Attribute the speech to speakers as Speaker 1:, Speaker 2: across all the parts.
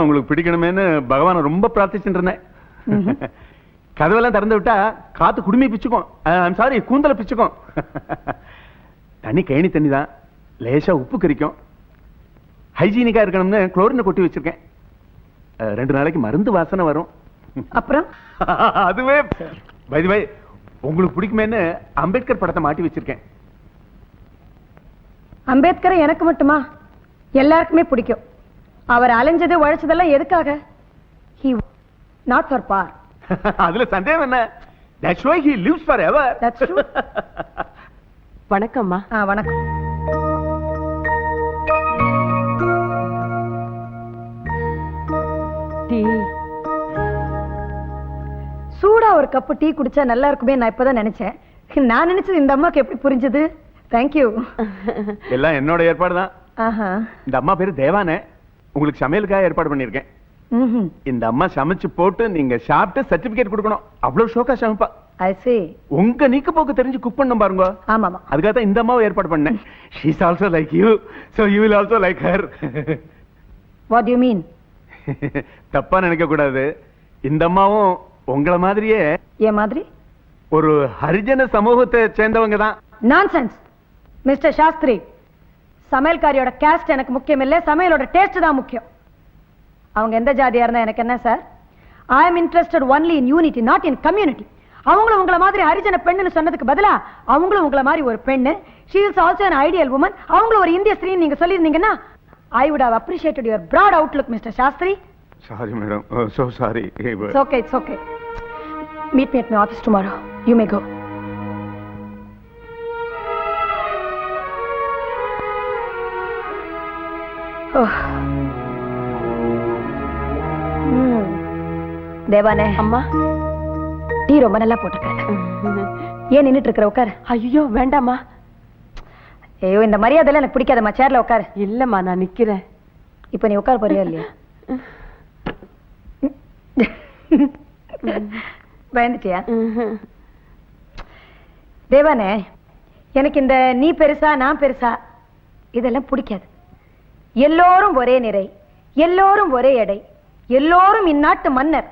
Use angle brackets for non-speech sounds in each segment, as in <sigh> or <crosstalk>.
Speaker 1: இடம் உங்களுக்கு பிடிக்கணுமேன்னு பகவானை ரொம்ப பிரார்த்திச்சுட்டு இருந்தேன். கதவெல்லாம் திறந்து விட்டா காத்து குடுமி பிச்சுக்கும். I'm sorry கூந்தல பிச்சுக்கும். தண்ணி கேணி தண்ணி தான். லேசா உப்பு கரிக்கும். ஹைஜீனிக்கா இருக்கணும்னு குளோரினை கொட்டி வச்சிருக்கேன். ரெண்டு நாளைக்கு மருந்து வாசனை வரும்.
Speaker 2: அப்புறம்? <laughs>
Speaker 1: அதுவே பை பை உங்களுக்கு பிடிக்குமேன்னு அம்பேத்கர் படத்தை மாட்டி வச்சிருக்கேன்.
Speaker 2: அம்பேத்கரை எனக்கு மட்டுமா? எல்லாருக்குமே பிடிக்கும். அவர் அலைஞ்சது உழைச்சதெல்லாம் எதுக்காக? <laughs>
Speaker 1: அதுல சந்தேகம் என்ன?
Speaker 2: That's true. <laughs>
Speaker 3: வணக்கம்மா
Speaker 2: ஆ வணக்கம்.
Speaker 3: டீ.
Speaker 2: சூடா ஒரு கப்பு டீ குடிச்சா நல்லா இருக்குமே நான் இப்பதான் நினைச்சேன். நான் நினைச்சது இந்த அம்மாக்கு எப்படி புரிஞ்சது? தேங்க்யூ <laughs>
Speaker 1: எல்லாம் என்னோட ஏற்பாடு தான் இந்த அம்மா பேரு தேவானே. உங்களுக்கு சமையலுக்காக ஏற்பாடு பண்ணிருக்கேன் இந்த அம்மா சமைச்சு போட்டு நீங்க சாப்பிட்டு சர்டிபிகேட் கொடுக்கணும். அவ்வளவு ஷோக்கா சமைப்பா. உங்க நீக்க போக்கு தெரிஞ்சு குக் பண்ணும் பாருங்க.
Speaker 2: ஆமாமா.
Speaker 1: அதுக்காக தான் இந்த அம்மாவை ஏற்பாடு பண்ணேன். She's also like you so you will also like her
Speaker 2: what you mean
Speaker 1: தப்பா நினைக்க கூடாது. இந்த அம்மாவும் உங்கள மாதிரியே
Speaker 2: ஏன் மாதிரி?
Speaker 1: ஒரு ஹரிஜன சமூகத்தை சேர்ந்தவங்க தான்.
Speaker 2: நான்சென்ஸ் மிஸ்டர் சாஸ்திரி சமையல்காரியோட கேஸ்ட் எனக்கு முக்கியம் இல்லை. சமையலோட டேஸ்ட் தான் முக்கியம். அவங்க எந்த ஜாதியா இருந்தா எனக்கு என்ன sir I am interested only in unity not in community அவங்களும் உங்கள மாதிரி ஹரிஜன பெண்ணுன்னு சொன்னதுக்கு பதிலா அவங்களும் உங்கள மாதிரி ஒரு பெண்ணு. She is also an ideal woman அவங்களும் ஒரு இந்திய ஸ்திரீ நீங்க சொல்லியிருந்தீங்கன்னா I would have appreciated your broad outlook mister Shastri
Speaker 1: sorry madam so sorry
Speaker 2: okay, it's okay. Meet me at my office tomorrow. You may go. தேவானே.
Speaker 3: அம்மா.
Speaker 2: Tea ரொம்ப நல்லா போட்டிருக்க. ஏன் நின்னுட்டு இருக்கிற உட்காரு.
Speaker 3: ஐயோ வேண்டாம்மா.
Speaker 2: ஐயோ இந்த மரியாதைலாம் எனக்கு பிடிக்காதம்மா. சேர்ல உட்காரு.
Speaker 3: இல்லம்மா நான் நிக்கிறேன்.
Speaker 2: இப்ப நீ உட்கார போறியா இல்லையா? பயந்துட்டியா? தேவானே எனக்கு இந்த நீ பெருசா நான் பெருசா இதெல்லாம் பிடிக்காது. எல்லோரும் ஒரே நிறை எல்லோரும் ஒரே எடை எல்லோரும் இந்நாட்டு மன்னர்.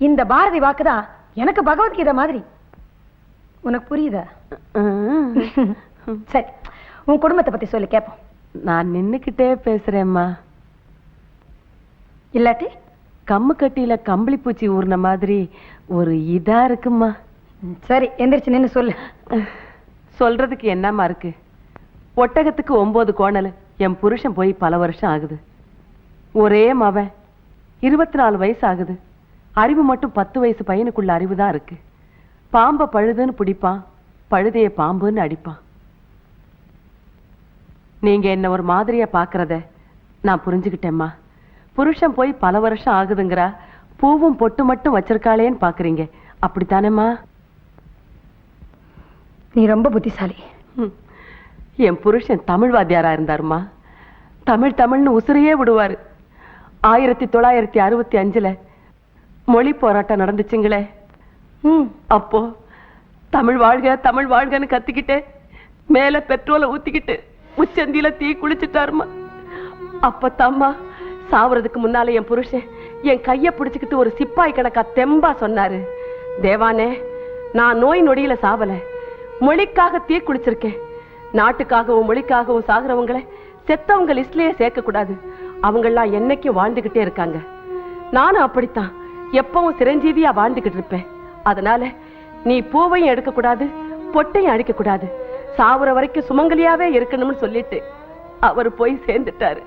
Speaker 2: இந்த பாரதி வாக்குதான் எனக்கு பகவத்கீதை மாதிரி? உனக்கு புரியுதா? சரி உன் குடும்பத்தை பத்தி சொல்லி கேட்போம்
Speaker 3: நான் நின்னுக்கிட்டே பேசுறேம்மா.
Speaker 2: இல்லாட்டி?
Speaker 3: கம்மு கட்டியில கம்பளி பூச்சி ஊர்ன மாதிரி ஒரு இதா இருக்குமா
Speaker 2: சரி எந்திரிச்சு நின்னு சொல்லு.
Speaker 3: சொல்றதுக்கு என்னம்மா இருக்கு? ஒட்டகத்துக்கு ஒன்பது கோணல். என் புருஷன் போய் பல வருஷம் ஆகுது. ஒரே மவன். இருபத்தி நாலு வயசு ஆகுது அறிவு மட்டும் பத்து வயசு பையனுக்குள்ள அறிவு தான் இருக்கு. பாம்பை பழுதுன்னு பிடிப்பான். பழுதைய பாம்புன்னு அடிப்பான். நீங்க என்ன ஒரு மாதிரியா பாக்குறத நான் புரிஞ்சுக்கிட்டேம்மா. புருஷன் போய் பல வருஷம் ஆகுதுங்கிறா. பூவும் பொட்டு மட்டும் வச்சிருக்காளேன்னு பாக்குறீங்க. அப்படித்தானேம்மா?
Speaker 2: நீ ரொம்ப புத்திசாலி.
Speaker 3: என் புருஷன் தமிழ் வாத்தியாரா இருந்தாருமா? தமிழ் தமிழ்னு உசுரையே விடுவாரு. ஆயிரத்தி தொள்ளாயிரத்தி அறுபத்தி அஞ்சுல மொழி போராட்டம் நடந்துச்சுங்களே.
Speaker 2: ம்
Speaker 3: அப்போ தமிழ் வாழ்க தமிழ் வாழ்கன்னு கத்திக்கிட்டே மேல பெட்ரோலை ஊத்திக்கிட்டு உச்சந்தியில தீ குளிச்சுட்டாருமா. அப்பத்தாம்மா சாவறதுக்கு முன்னால என் புருஷன் என் கைய பிடிச்சுக்கிட்டு ஒரு சிப்பாய் கணக்கா தெம்பா சொன்னாரு. தேவானே நான் நோய் நொடியில சாவல. மொழிக்காக தீ குளிச்சிருக்கேன். நாட்டுக்காகவும் மொழிக்காகவும் சாகுறவங்களை செத்தவங்க லிஸ்ட்லயே சேர்க்க கூடாது அவங்கெல்லாம் என்னைக்கும் வாழ்ந்துகிட்டே இருக்காங்க. நானும் அப்படித்தான். எப்பவும் சிரஞ்சீவியா வாழ்ந்துகிட்டு இருப்பேன். அதனால நீ பூவையும் எடுக்கக்கூடாது பொட்டையும் அடிக்கக்கூடாது. சாவுற வரைக்கும் சுமங்கலியாவே இருக்கணும்னு சொல்லிட்டு அவர் போய் சேர்ந்துட்டாரு.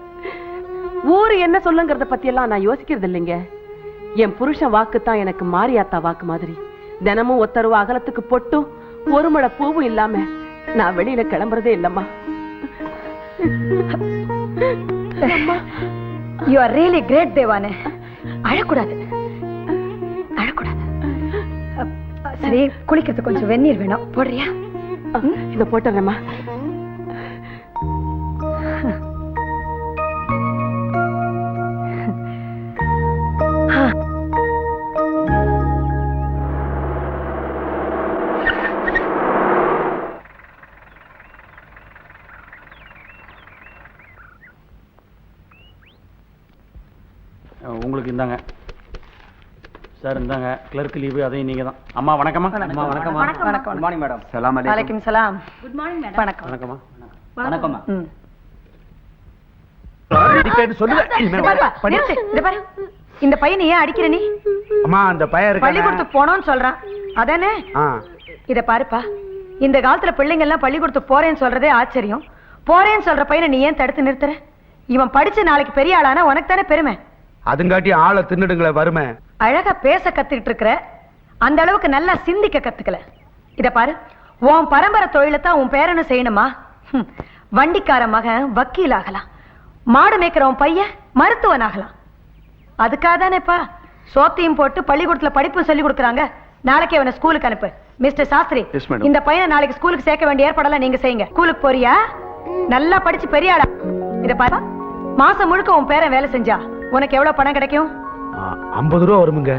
Speaker 3: ஊரு என்ன சொல்லுங்கிறத பத்தி எல்லாம் நான் யோசிக்கிறது இல்லைங்க. என் புருஷன் வாக்கு தான் எனக்கு மாரியாத்தா வாக்கு மாதிரி. தினமும் ஒத்தருவ அகலத்துக்கு பொட்டும் ஒரு மழை பூவும் இல்லாம நான் வெளியில கிளம்புறதே இல்லம்மா.
Speaker 2: யூ ஆர் ரியலி கிரேட் தேவானே. அழக்கூடாது. அழக்கூடாது. சரி குளிக்கிறதுக்கு கொஞ்சம் வெந்நீர் வேணும். போடுறியா?
Speaker 3: இத போட்டுறேம்மா.
Speaker 4: இந்தாங்க கிளர்க் லீவு அதையும் நீங்க தான் அம்மா வணக்கம்மா. அம்மா வணக்கம்மா.
Speaker 2: வணக்கம் வணக்கம்.
Speaker 4: குட் மார்னிங் மேடம்
Speaker 5: சலாம் அலைக்கும்
Speaker 2: சலாம் குட் மார்னிங் வணக்கம்.
Speaker 4: வணக்கம்மா. வணக்கம்மா.
Speaker 2: ம்.
Speaker 5: அடிக்கடி சொல்லுவேன்
Speaker 2: இந்த பாருப்பா, நிறுத்து, இந்த பாரு. இந்த பையனை ஏன் அடிக்கிற நீ?
Speaker 5: அம்மா அந்த பையன்
Speaker 2: பள்ளிக்கூடத்துக்கு போனோம்னு சொல்றான். அதானே?
Speaker 5: ஆ.
Speaker 2: இத பாருப்பா. இந்த காலத்துல பிள்ளைங்க எல்லாம் பள்ளிக்கூடத்துக்கு போறேன்னு சொல்றதே ஆச்சரியம். போறேன்னு சொல்ற பையனை நீ ஏன் தடுத்து நிறுத்துற? இவன் படிச்சு நாளைக்கு பெரிய ஆளானா உனக்கு தானே பெருமை.
Speaker 6: அதுங்காட்டி ஆளை தின்னுடுங்களே வறுமை.
Speaker 2: அழகா பேச கத்துக்கிட்டு இருக்கிற அந்த அளவுக்கு நல்லா சிந்திக்க கத்துக்கல. இத பாரு உன் பரம்பரை தொழிலை தான் உன் பேரனை செய்யணுமா? வண்டிக்கார மகன் வக்கீல் ஆகலாம். மாடு மேய்க்கிறவன் பையன் மருத்துவன் ஆகலாம். அதுக்காக தானேப்பா சோத்தையும் போட்டு பள்ளிக்கூடத்துல படிப்பும் சொல்லி கொடுக்குறாங்க. நாளைக்கே அவனை ஸ்கூலுக்கு அனுப்பு. மிஸ்டர் சாஸ்திரி. இந்த பையனை நாளைக்கு ஸ்கூலுக்கு சேர்க்க வேண்டிய ஏற்பாடெல்லாம் நீங்க செய்யுங்க. ஸ்கூலுக்கு போறியா? நல்லா படிச்சு பெரிய ஆளா. இத பாரு மாசம் முழுக்க உன் பேரன் வேலை செஞ்சா உனக்கு எவ்வளவு பணம் கிடைக்கும்?
Speaker 6: ஐம்பது ரூபா வருமுங்க.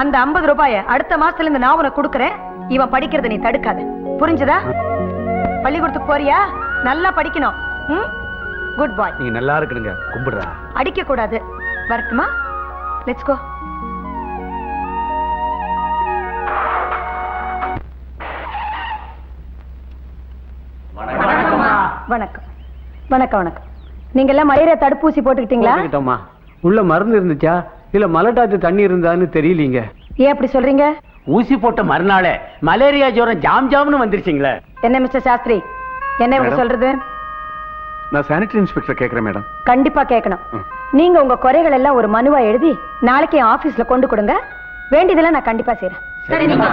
Speaker 2: அந்த 50 ரூபாய அடுத்த மாசத்துல இருந்து நான் உனக்கு கொடுக்கறேன். இவன் படிக்கிறத நீ தடுக்காத. புரிஞ்சுதா? பள்ளிக்கூடத்துக்கு போறியா? நல்லா படிக்கணும். குட் பாய்
Speaker 6: நீங்க நல்லா இருக்கணுங்க. கும்பிடுறா.
Speaker 2: அடிக்க கூடாது வரட்டுமா லெட்ஸ் கோ வணக்கம். வணக்கம் வணக்கம். நீங்க எல்லாம் மலேரியா தடுப்பூசி போட்டுக்கிட்டீங்களா?
Speaker 4: உள்ள மருந்து இருந்துச்சா? இல்ல மலட்டாத்து தண்ணி இருந்தான்னு தெரியலீங்க.
Speaker 2: ஏன் அப்படி சொல்றீங்க?
Speaker 4: ஊசி போட்ட மறுநாளே மலேரியா ஜுரம் ஜாம் ஜாம்னு வந்துருச்சுங்களே.
Speaker 2: என்ன மிஸ்டர் சாஸ்திரி? என்ன இவங்க. சொல்றது?
Speaker 5: நான் சானிட்டரி இன்ஸ்பெக்டர் கேட்குறேன் மேடம்.
Speaker 2: கண்டிப்பா கேட்கணும். நீங்க உங்க குறைகள் எல்லாம் ஒரு மனுவா எழுதி நாளைக்கு என் ஆபீஸ்ல கொண்டு கொடுங்க. வேண்டியதெல்லாம் நான் கண்டிப்பா செய்யறேன்
Speaker 5: சரி, நீங்க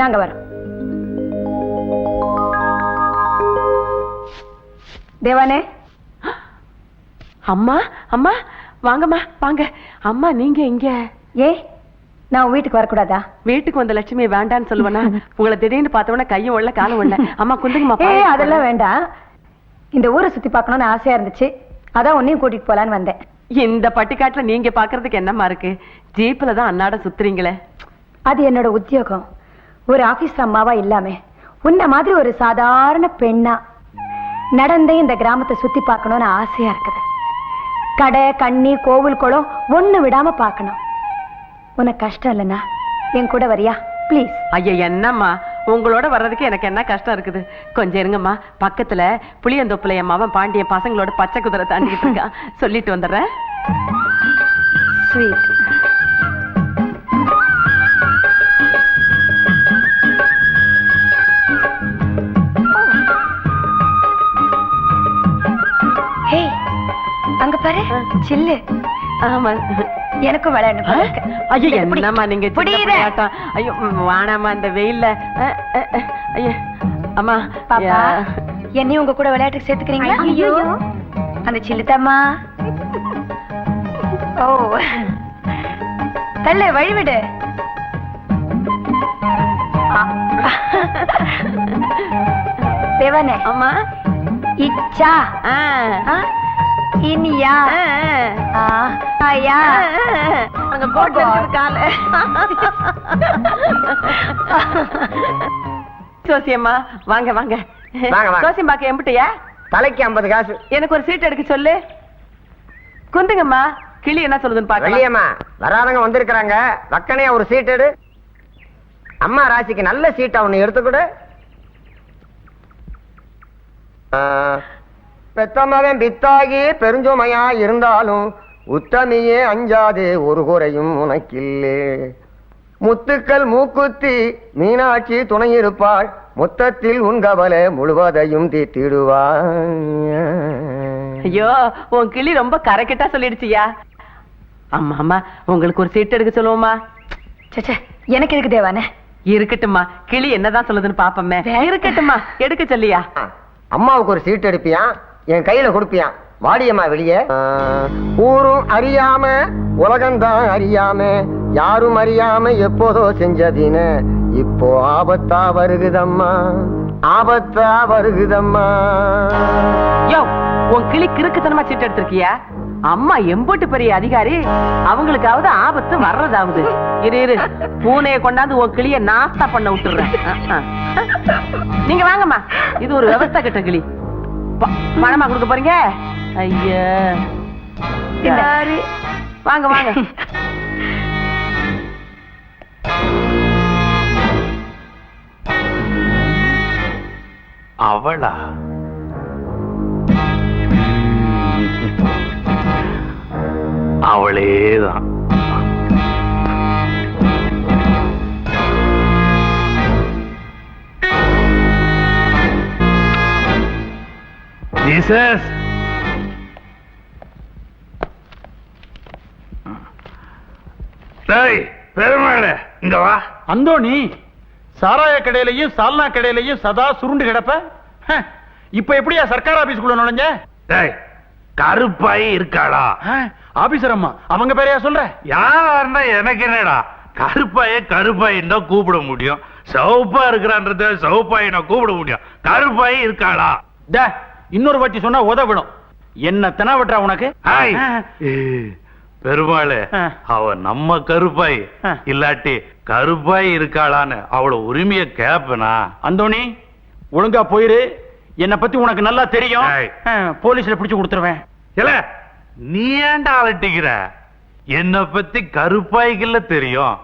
Speaker 2: நாங்க வரோம். தேவானே?
Speaker 3: அம்மா அம்மா வாங்கம்மா வாங்க. அம்மா நீங்க இங்க.
Speaker 2: ஏ நான் வீட்டுக்கு வரக்கூடாதா?
Speaker 3: வீட்டுக்கு வந்த லட்சுமி வேண்டான்னு சொல்லுவேனா? உங்களை திடீர்னு பார்த்தவொடனே கையும் உள்ள காலும் உள்ள. அம்மா குந்துங்கம்மா
Speaker 2: ஏ. அதெல்லாம் வேண்டாம். இந்த ஊரை சுத்தி பார்க்கணும்னு ஆசையா இருந்துச்சு. அதான் உன்னையும் கூட்டிட்டு போலான்னு வந்தேன்.
Speaker 3: இந்த பட்டிக்காட்டுல நீங்க பாக்குறதுக்கு என்னம்மா இருக்கு? ஜீப்ல தான் அன்னாட சுத்துறீங்களே.
Speaker 2: அது என்னோட உத்தியோகம். ஒரு ஆபீஸ் அம்மாவா இல்லாம உன்ன மாதிரி ஒரு சாதாரண பெண்ணா நடந்தே இந்த கிராமத்தை சுத்தி பார்க்கணும்னு ஆசையா இருக்குது. கடை கண்ணி கோவில் குளம் ஒண்ணு விடாம பார்க்கணும். உனக்கு கஷ்டம் இல்லைன்னா என் கூட வரியா? ப்ளீஸ்
Speaker 3: ஐயா என்னம்மா? உங்களோட வர்றதுக்கு எனக்கு என்ன கஷ்டம் இருக்குது? கொஞ்சம் இருங்கம்மா. பக்கத்துல புளியந்தோப்புல என் மவன் பாண்டியன் பசங்களோட பச்சை குதிரை தாண்டிக்கிட்டு இருக்கான். சொல்லிட்டு வந்துடுறேன்.
Speaker 2: ஸ்வீட் பாரு சில்லு.
Speaker 3: ஆமா.
Speaker 2: எனக்கும் விளையாடணும்.
Speaker 3: ஐயோ. என்னம்மா நீங்க. ஐயோ ம், வாணாம்மா இந்த வெயில்ல. ஐயோ அம்மா
Speaker 2: பாப்பா. என்னையும் உங்க கூட விளையாட்டுக்கு சேர்த்துக்கிறீங்களா? ஐயோ அந்த சில்லுத்தம்மா ஓ. தள்ளு வழிவிடு. தேவனே.
Speaker 3: அம்மா.
Speaker 2: இச்சா.
Speaker 3: ஆ.
Speaker 2: ஆ? இனியா. ஆயா.
Speaker 3: அங்க போட்டு கால சோசியம்மா வாங்க வாங்க. சோசியம் பாக்க எம்பிட்டியா?
Speaker 7: தலைக்கு ஐம்பது காசு.
Speaker 3: எனக்கு ஒரு சீட் எடுக்க சொல்லு. குந்துங்கம்மா கிளி என்ன சொல்லுதுன்னு பாக்கலாம்.
Speaker 7: வெளியம்மா வராதவங்க வந்திருக்கிறாங்க. வக்கனையா ஒரு சீட் எடு. அம்மா ராசிக்கு நல்ல சீட்டா ஒண்ணு எடுத்துக்கொடு ஆ, பெத்தமகன் பித்தாகி பெருஞ்சோமையா இருந்தாலும் உத்தமியே அஞ்சாதே ஒரு குறையும் உனக்கில்லே. முத்துக்கள் மூக்குத்தி மீனாட்சி துணை இருப்பாள் மொத்தத்தில் உன் கவலை முழுவதையும் தீத்திடுவாள்
Speaker 3: ஐயோ உன் கிளி ரொம்ப கரைக்கிட்டா சொல்லிடுச்சியா? அம்மா அம்மா உங்களுக்கு ஒரு சீட் எடுக்க சொல்லுவோமா?
Speaker 2: எனக்கு இருக்கு தேவானே?
Speaker 3: இருக்கட்டும்மா கிளி என்னதான் சொல்லுதுன்னு பாப்போமே. இருக்கட்டும்மா. எடுக்க சொல்லியா?
Speaker 7: அம்மாவுக்கு ஒரு சீட் எடுப்பியான் என் கையில கொடுப்பியான் வாடியம்மா வெளியே. ஊரும் அறியாம உலகம்தான் அறியாம யாரும் அறியாம எப்போதோ செஞ்சதின. இப்போ ஆபத்தா வருகுதம்மா. ஆபத்தா வருகுதம்மா.
Speaker 3: யோ உன் கிளி கிறுக்குத்தனமா சீட்டு எடுத்திருக்கியா? அம்மா எம்போட்டு பெரிய அதிகாரி. அவங்களுக்காவது ஆபத்து வர்றதாவது. இரு இரு. பூனையை கொண்டாந்து உன் கிளிய நாஸ்தா பண்ண விட்டுறேன் நீங்க வாங்கம்மா. இது ஒரு விவசாய கிட்ட கிளி. பணமா கொடுக்க போறீங்க? ஐயா. வாங்க வாங்க.
Speaker 5: அவளா? அவளேதான். ஜீசஸ் டேய் பெருமாளே இங்க வா.
Speaker 4: அந்தோணி சாராய கடையிலையும் சால்னா கடையிலையும் சதா சுருண்டு கிடப்ப? இப்ப எப்படியா சர்க்கார் ஆபீஸ்க்குள்ள நுழைஞ்ச?
Speaker 5: டேய் கருப்பாய் இருக்காளா?
Speaker 4: ஹ, ஆபீசர் அம்மா அவங்க பேரையா சொல்ற?
Speaker 5: யாருன்னா எனக்கு என்னடா? கருப்பாய கருப்பாயின்னு தான் கூப்பிட முடியும். சிவப்பா இருக்கிறான்றத சிவப்பாயை நான் கூப்பிட முடியும். கருப்பாய் இருக்காளா?
Speaker 4: இன்னொரு வாட்டி சொன்னா உதவிடும். என்ன தெனாவட்டா உனக்கு.
Speaker 5: பெருமாளு. அவ நம்ம கருப்பாய். இல்லாட்டி கருப்பாய் இருக்காளான்னு அவள உரிமைய கேப்பனா?
Speaker 4: அந்தோணி ஒழுங்கா போயிரு. என்ன பத்தி உனக்கு நல்லா தெரியும். போலீஸ்ல பிடிச்சு கொடுத்துருவேன்.
Speaker 5: இல்ல நீ ஏன்டா அலட்டிக்கிற? என்ன பத்தி கருப்பாய்க்குள்ள தெரியும்.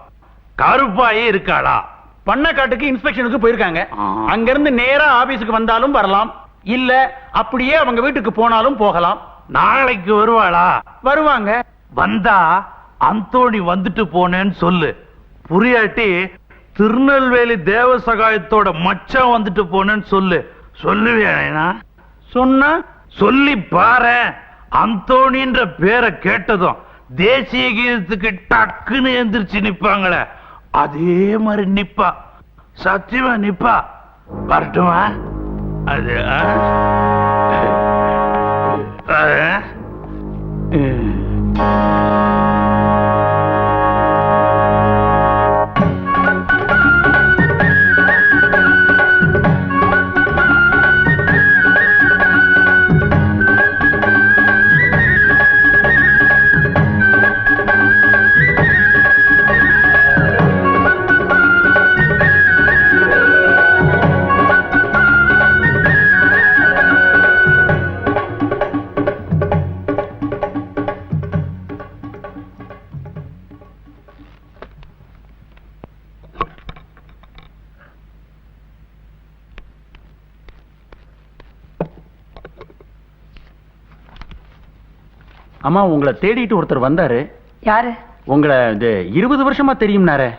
Speaker 5: கருப்பாயே இருக்காளா?
Speaker 4: பண்ணக்காட்டுக்கு இன்ஸ்பெக்ஷனுக்கு போயிருக்காங்க.
Speaker 5: ஆ.
Speaker 4: அங்க இருந்து நேரா ஆபீஸுக்கு வந்தாலும் வரலாம். இல்ல அப்படியே அவங்க வீட்டுக்கு போனாலும் போகலாம்.
Speaker 5: நாளைக்கு வருவாளா?
Speaker 4: வருவாங்க.
Speaker 5: வந்தா அந்தோணி வந்துட்டு போனேன்னு சொல்லு. புரியாட்டி திருநெல்வேலி தேவசகாயத்தோட மச்சான் வந்துட்டு போனேன்னு சொல்லு. சொல்லுவேனா
Speaker 4: சொன்னா?
Speaker 5: சொல்லி பாரு. அந்தோணின்ற பேரை கேட்டதும் தேசிய கீதத்துக்கு டக்குன்னு எந்திரிச்சு நிப்பாங்களே. அதே மாதிரி நிப்பா. சத்தியமா நிப்பா. வரட்டுமா? அது ஆ? <laughs>
Speaker 4: அம்மா உங்களை தேடிட்டு ஒருத்தர் வந்தாரு.
Speaker 2: யாரு?
Speaker 4: உங்களை இது இருபது வருஷமா தெரியும்னாரே.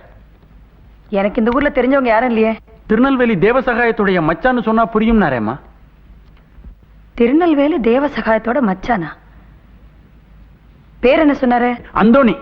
Speaker 2: எனக்கு இந்த ஊர்ல தெரிஞ்சவங்க யாரும் இல்லையே.
Speaker 4: திருநெல்வேலி தேவசகாயத்துடைய மச்சான்னு சொன்னா புரியும்னாரேம்மா
Speaker 2: திருநெல்வேலி தேவ சகாயத்தோட மச்சானா? பேர் என்ன சொன்னாரு?
Speaker 4: அந்தோணி.